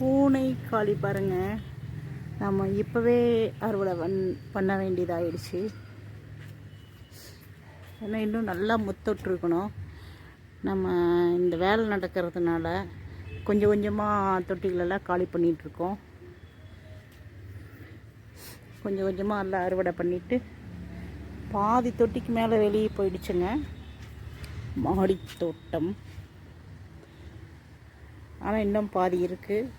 பூனை காளி பாருங்க. நம்ம இப்போவே அறுவடை பண் பண்ண வேண்டியதாயிடுச்சு. ஏன்னா இன்னும் நல்லா முத்தொட்டிருக்கணும். நம்ம இந்த வேலை நடக்கிறதுனால கொஞ்சம் கொஞ்சமாக தொட்டிகளெல்லாம் காலி பண்ணிகிட்ருக்கோம் கொஞ்சம் கொஞ்சமாக எல்லாம் அறுவடை பண்ணிவிட்டு பாதி தொட்டிக்கு மேலே வெளியே போயிடுச்சுங்க. மாடி தோட்டம். ஆனால் இன்னும் பாதி இருக்குது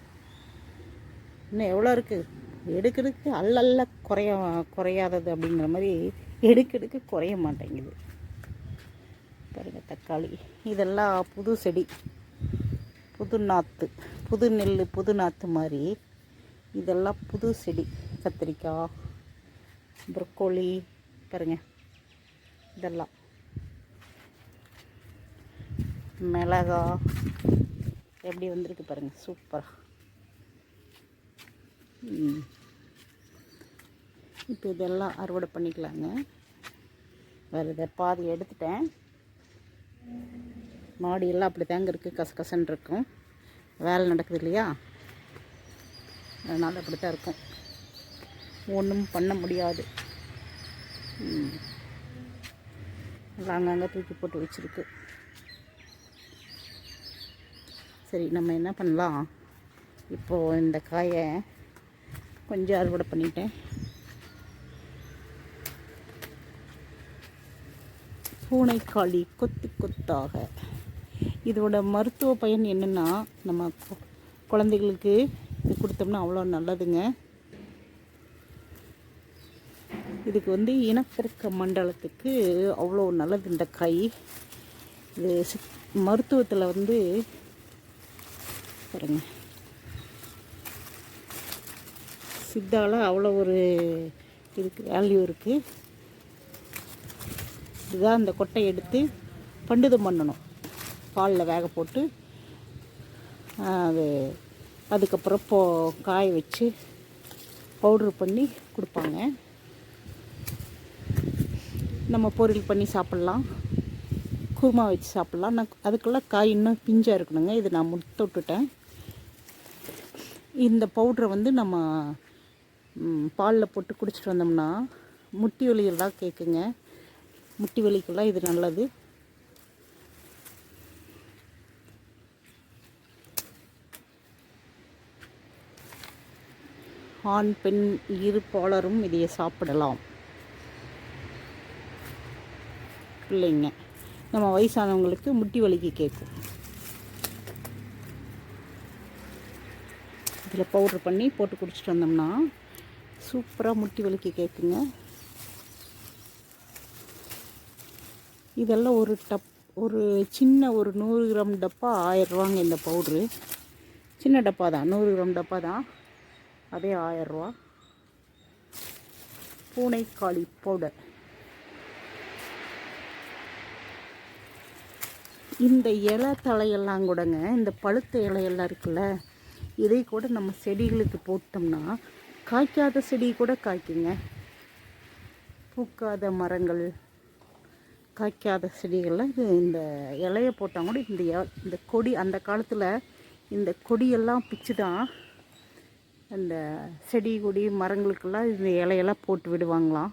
இன்னும் எவ்வளோ இருக்குது எடுக்கிறதுக்கு அல்லல்ல குறைய குறையாதது அப்படிங்கிற மாதிரி எடுக்கெடுக்கு குறைய மாட்டேங்குது. பாருங்கள் தக்காளி. இதெல்லாம் புது செடி. புது நாற்று புது நெல் புது நாற்று மாதிரி. இதெல்லாம் புது செடி. கத்திரிக்காய் ப்ரொக்கோலி பாருங்க. இதெல்லாம். மிளகா எப்படி வந்திருக்கு பாருங்கள் சூப்பராக இப்போ இதெல்லாம் அறுவடை பண்ணிக்கலாங்க. வேறு இதை பாதி எடுத்துட்டேன். மாடியெல்லாம் அப்படி தாங்க இருக்குது கசகசன்னு இருக்கும். வேலை நடக்குது இல்லையா? அதனால் அப்படி தான் இருக்கும். ஒன்றும் பண்ண முடியாது. எல்லாம் அங்கங்கே தூக்கி போட்டு வச்சுருக்கு. சரி நம்ம என்ன பண்ணலாம்? இப்போது இந்த காயை கொஞ்சம் அறுவடை பண்ணிட்டேன். பூனைக்காளி கொத்து கொத்தாக. இதோட மருத்துவ பயன் என்னென்னா நம்ம குழந்தைகளுக்கு இது கொடுத்தோம்னா அவ்வளோ நல்லதுங்க. இதுக்கு வந்து இனப்பெருக்க மண்டலத்துக்கு அவ்வளோ நல்லது இந்த காய். இது மருத்துவத்தில் வந்து பாருங்கள் சித்தாவில் அவ்வளோ ஒரு இதுக்கு வேல்யூ இருக்குது இதுதான் அந்த கொட்டை எடுத்து பண்டிதம் பண்ணணும். பாலில் வேக போட்டு அது அதுக்கப்புறம் போ காய வச்சு பவுட்ரு பண்ணி கொடுப்பாங்க. நம்ம பொரியல் பண்ணி சாப்பிட்லாம். குருமா வச்சு சாப்பிட்லாம். நான் அதுக்குள்ளே காய் இன்னும் பிஞ்சாக இருக்கணுங்க. இது நான் முத்து விட்டுட்டேன். இந்த பவுட்ரை வந்து நம்ம பாலில் போட்டு குடிச்சிட்டு வந்தோம்னா முட்டி வலியெல்லாம் கேட்குங்க முட்டி வலிக்கெல்லாம் இது நல்லது. ஆண் பெண் இரு பாலரும் இதையை சாப்பிடலாம். பிள்ளைங்க நம்ம வயசானவங்களுக்கு முட்டி வலிக்கு கேட்கும் இதில் பவுட்ரு பண்ணி போட்டு குடிச்சிட்டு வந்தோம்னா சூப்பராக முட்டி வலிக்கு கேட்குங்க இதெல்லாம் ஒரு டப் ஒரு சின்ன ஒரு நூறு கிராம் டப்பா ஆயிரரூவாங்க இந்த பவுட்ரு. சின்ன டப்பா தான் நூறு கிராம் டப்பா தான். அதே ஆயிரரூவா பூனைக்காளி பவுடர். இந்த இலை தலையெல்லாம் கூடங்க இந்த பழுத்த இலையெல்லாம் இருக்குல்ல இதை கூட நம்ம செடிகளுக்கு போட்டோம்னா காய்க்காத செடி கூட காய்க்குங்க. பூக்காத மரங்கள் காய்க்காத செடிகள்லாம் இது இந்த இலைய போட்டால் கூட இந்த இ- இந்த கொடி அந்த காலத்தில் இந்த கொடியெல்லாம் பிச்சு தான் அந்த செடி கொடி மரங்களுக்கெல்லாம் இந்த இலையெல்லாம் போட்டு விடுவாங்களாம்.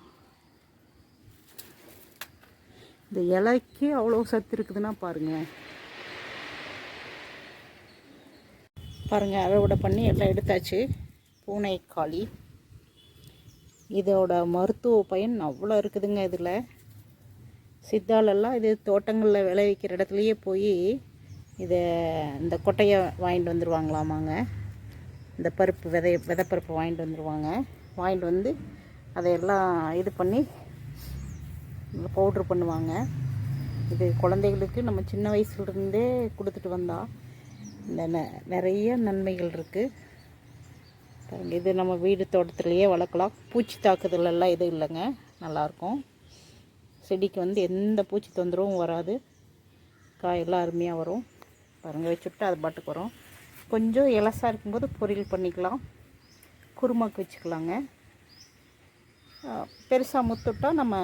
இந்த இலைக்கு அவ்வளோ சத்து இருக்குதுன்னா பாருங்கள் பாருங்கள் அறுவடை பண்ணி எல்லாம் எடுத்தாச்சு. பூனைக்காளி. இதோட மருத்துவ பயன் அவ்வளோ இருக்குதுங்க இதில். சித்தாலெல்லாம் இது தோட்டங்களில் விளைவிக்கிற இடத்துலையே போய் இதை இந்த கொட்டையை வாங்கிட்டு வந்துடுவாங்களாமாங்க இந்த பருப்பு விதை விதைப்பருப்பு வாங்கிட்டு வந்துடுவாங்க வாங்கிட்டு வந்து அதையெல்லாம் இது பண்ணி பவுட்ரு பண்ணுவாங்க. இது குழந்தைகளுக்கு நம்ம சின்ன வயசுலேருந்தே கொடுத்துட்டு வந்தால் இந்த நெ- நிறைய நன்மைகள் இருக்குது இது நம்ம வீடு தோட்டத்துலேயே வளர்க்கலாம். பூச்சி தாக்குதலெல்லாம் எதுவும் இல்லைங்க. நல்லாயிருக்கும். செடிக்கு வந்து எந்த பூச்சி தொந்தரவும் வராது. காயெல்லாம் அருமையாக வரும். பாருங்கள் வச்சுட்டு அது பாட்டுக்கு வரும். கொஞ்சம் இலசாக இருக்கும்போது பொரியல் பண்ணிக்கலாம். குருமாக்கு வச்சுக்கலாங்க. பெருசாக முத்துட்டா நம்ம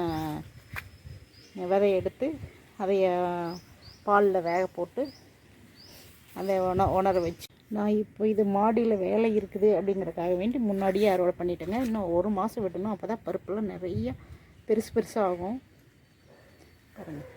விதைய எடுத்து அதைய பாலில் வேக போட்டு அதை உண உணர வச்சு நான் இப்போ இது மாடியில் வேலை இருக்குது அப்படிங்கிறதுக்காக வேண்டி முன்னாடியே அறுவடை பண்ணிட்டேங்க. இன்னும் ஒரு மாதம் விட்டணும். அப்போ தான் பருப்புலாம் நிறைய பெருசு பெருசாக ஆகும். பாருங்கள்